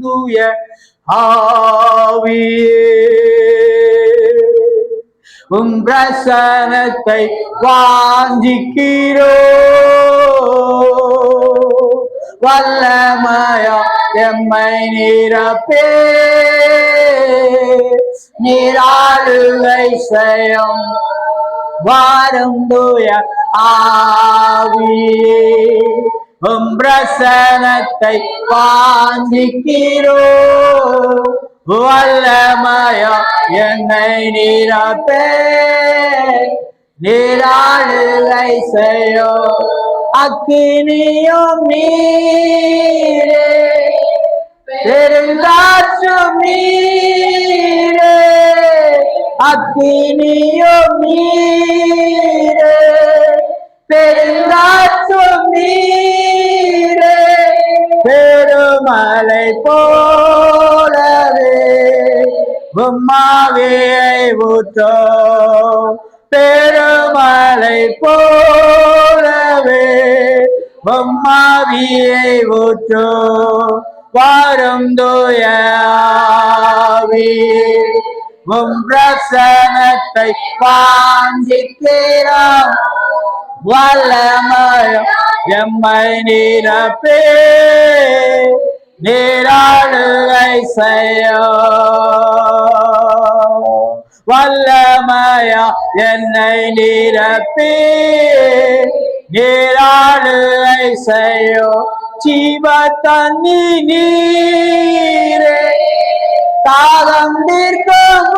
தூய ஆவியே. உம் பிரசனத்தை வாஞ்சிக்கிறோ. வல்லமயா எம்மை நிரப்பே. நீராளுகை செய்யும் வாரும் தூய ஆவியே. உம் பிரசனத்தை வாஞ்சிக்கிறோ வல்லமயா என்னை நிரப்பே. நிராளுகை செய்யோ. அக்கினியும் நீரே. பெருங்காற்றும் நீரே. அக்கினியும் நீரே. பெருங்காற்றும் போலவே உம்மாவியை ஊற்றோ பெருமலை போலவே உம்மாவியை ஊற்றோ வாரும் தூயாவி உம் பிரசனத்தை வாஞ்சிக்கிறோம் வல்லமயம் எம்மை நிரப்பே. நீராளுகை செய்யோ வல்லமயா என்னை நிரப்பி நீராளுகை செய்யோ ஜீவ தண்ணி நீரே. தாகம் தீர்க்கும்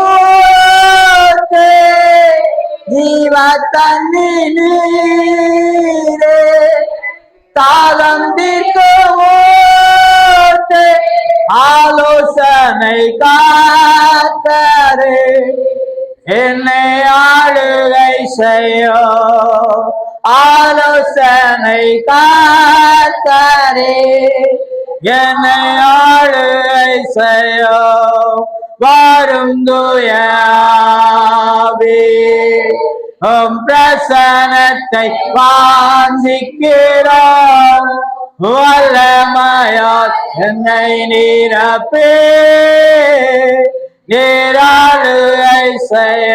ஜீவ தண்ணி நீரே. தாகம் தீர்க்கும் ஆலோசனை காத்தரே. என்னை ஆளுகை செய்யோ. ஆலோசனை காத்தரே. என்னை ஆளுகை செய்யோ. வாரும் துயாவே. உம் பிரசனத்தை வாஞ்சிக்கிறோம். வல்லமயா என்னை நீரப்பே நீராளு ஐசைய